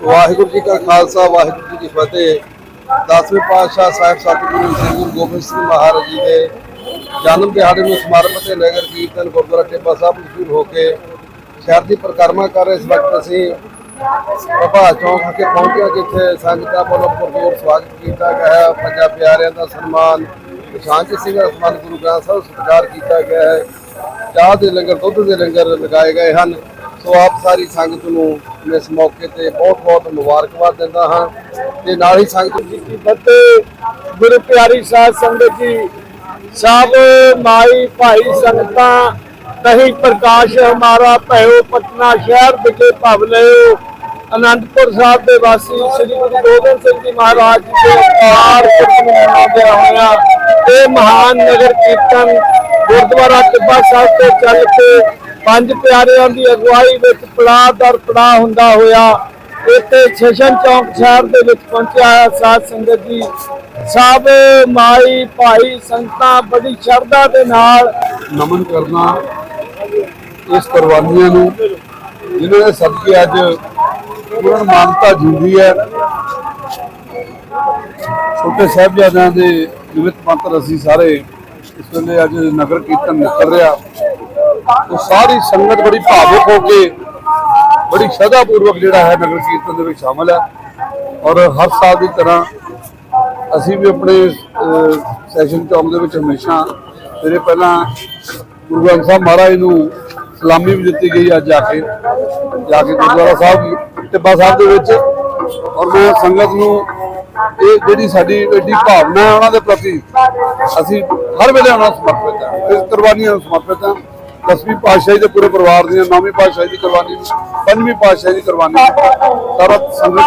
ਵਾਹਿਗੁਰੂ ਜੀ ਕਾ ਖਾਲਸਾ ਵਾਹਿਗੁਰੂ ਜੀ ਕੀ ਫਤਿਹ। ਦਸਵੇਂ ਪਾਤਸ਼ਾਹ ਸਾਹਿਬ ਸਤਿਗੁਰੂ ਸ੍ਰੀ ਗੁਰੂ ਗੋਬਿੰਦ ਸਿੰਘ ਮਹਾਰਾਜ ਜੀ ਦੇ ਜਨਮ ਦਿਹਾੜੇ ਨੂੰ ਸਮਰਪਿਤ ਇਹ ਨਗਰ ਕੀਰਤਨ ਗੁਰਦੁਆਰਾ ਟਿੱਬਾ ਸਾਹਿਬ ਮਸ਼ਹੂਰ ਹੋ ਕੇ ਸ਼ਹਿਰ ਦੀ ਪਰਿਕਰਮਾ ਕਰ ਰਹੇ ਇਸ ਵਕਤ ਅਸੀਂ ਪ੍ਰਭਾ ਚੌਂਕ ਵਿਖੇ ਪਹੁੰਚੇ ਹਾਂ, ਜਿੱਥੇ ਸੰਗਤਾਂ ਵੱਲੋਂ ਭਰਪੂਰ ਸਵਾਗਤ ਕੀਤਾ ਗਿਆ ਹੈ। ਪੰਜਾਂ ਪਿਆਰਿਆਂ ਦਾ ਸਨਮਾਨ ਸ਼ਾਂਤੀ ਸਿੰਘ ਦਾ ਸਨਮਾਨ ਗੁਰੂ ਗ੍ਰੰਥ ਸਾਹਿਬ ਸਤਿਕਾਰ ਕੀਤਾ ਗਿਆ ਹੈ। ਚਾਹ ਦੇ ਲੰਗਰ ਦੁੱਧ ਦੇ ਲੰਗਰ ਲਗਾਏ ਗਏ ਹਨ। ਸੋ ਆਪ ਸਾਰੀ ਸੰਗਤ ਨੂੰ ਇਸ ਮੌਕੇ ਤੇ ਬਹੁਤ ਬਹੁਤ ਮੁਬਾਰਕਬਾਦ ਦਿੰਦਾ ਹਾਂ ਤੇ ਨਾਲ ਹੀ ਸੰਗਤ ਜੀ ਕੀ ਫਤਿਹ, ਗੁਰੂ ਪਿਆਰੀ ਸਾਧ ਸੰਗਤ ਜੀ, ਸਭ ਮਾਈ ਭਾਈ ਸੰਗਤਾਂ ਦਹੀਂ ਪ੍ਰਕਾਸ਼ ਹਮਾਰਾ ਭਇਓ ਪਟਨਾ ਸ਼ਹਿਰ ਵਿਖੇ ਭਵ ਲਿਓ ਅਨੰਦਪੁਰ ਸਾਹਿਬ ਦੇ ਵਾਸੀ ਸ੍ਰੀ ਗੁਰੂ ਗੋਬਿੰਦ ਸਿੰਘ ਜੀ ਮਹਾਰਾਜ ਜੀ ਦੇ ਅਵਤਾਰ ਪੁਰਬ ਹੋਇਆ ਇਹ ਮਹਾਨ ਨਗਰ ਕੀਰਤਨ ਗੁਰਦੁਆਰਾ ਟਿੱਬਾ ਸਾਹਿਬ ਤੋਂ ਚੱਲ ਕੇ ਪੰਜ ਪਿਆਰਿਆਂ ਦੀ ਅਗਵਾਈ ਵਿੱਚ ਪੜਾਅ ਦਰ ਪੜਾਅ ਹੁੰਦਾ ਹੋਇਆ, ਇੱਥੇ ਛਸ਼ਨ ਚੌਂਕ ਸ਼ਹਿਰ ਦੇ ਵਿੱਚ ਪਹੁੰਚਿਆ ਹੈ ਸਾਧ ਸੰਗਤ ਜੀ। ਸਭ ਮਾਈ ਭਾਈ ਸੰਗਤਾਂ ਬੜੀ ਸ਼ਰਧਾ ਦੇ ਨਾਲ ਨਮਨ ਕਰਨਾ ਇਸ ਕੁਰਬਾਨੀਆਂ ਨੂੰ, ਜਿਨ੍ਹਾਂ ਦੇ ਸਦਕੇ ਅੱਜ ਪੂਰਨ ਮਾਨਤਾ ਜਿੰਦੀ ਹੈ। ਛੋਟੇ ਸਾਹਿਬਜ਼ਾਦਿਆਂ ਦੇ ਨਿਮਿਤ ਮੰਤਰ ਅਸੀਂ ਸਾਰੇ ਇਸ ਵੇਲੇ ਅੱਜ ਨਗਰ ਕੀਰਤਨ ਨਿਕਲ ਰਿਹਾ। ਉਹ ਸਾਰੀ ਸੰਗਤ ਬੜੀ ਭਾਵੁਕ ਹੋ ਕੇ ਬੜੀ ਸ਼ਰਧਾ ਪੂਰਵਕ ਜਿਹੜਾ ਹੈ ਨਗਰ ਕੀਰਤਨ ਦੇ ਵਿੱਚ ਸ਼ਾਮਲ ਹੈ। ਔਰ ਹਰ ਸਾਲ ਦੀ ਤਰ੍ਹਾਂ ਅਸੀਂ ਵੀ ਆਪਣੇ ਸੈਸ਼ਨ ਚੌਂਕ ਦੇ ਵਿੱਚ ਹਮੇਸ਼ਾ ਮੇਰੇ ਪਹਿਲਾਂ ਗੁਰੂ ਗ੍ਰੰਥ ਸਾਹਿਬ ਮਹਾਰਾਜ ਨੂੰ ਸਲਾਮੀ ਵੀ ਦਿੱਤੀ ਗਈ ਅੱਜ ਜਾ ਕੇ ਜਾ ਕੇ ਗੁਰਦੁਆਰਾ ਸਾਹਿਬ, ਟਿੱਬਾ ਸਾਹਿਬ ਦੇ ਵਿੱਚ। ਔਰ ਮੈਂ ਸੰਗਤ ਨੂੰ ਇਹ ਜਿਹੜੀ ਸਾਡੀ ਐਡੀ ਭਾਵਨਾ ਹੈ ਉਹਨਾਂ ਦੇ ਪ੍ਰਤੀ ਅਸੀਂ ਹਰ ਵੇਲੇ ਉਹਨਾਂ ਨੂੰ ਸਮਰਪਿਤ ਹਾਂ ਇਸ ਕੁਰਬਾਨੀਆਂ ਨੂੰ ਸਮਰਪਿਤ ਹਾਂ। ਦਸਵੀਂ ਪਾਤਸ਼ਾਹੀ ਦੇ ਪੂਰੇ ਪਰਿਵਾਰ ਦੀਆਂ ਨੌਵੀਂ ਪਾਤਸ਼ਾਹੀ ਦੀ ਕੁਰਬਾਨੀ ਪੰਜਵੀਂ ਪਾਤਸ਼ਾਹੀ ਦੀ ਕੁਰਬਾਨੀ ਸਾਰਾ ਸੰਗਤ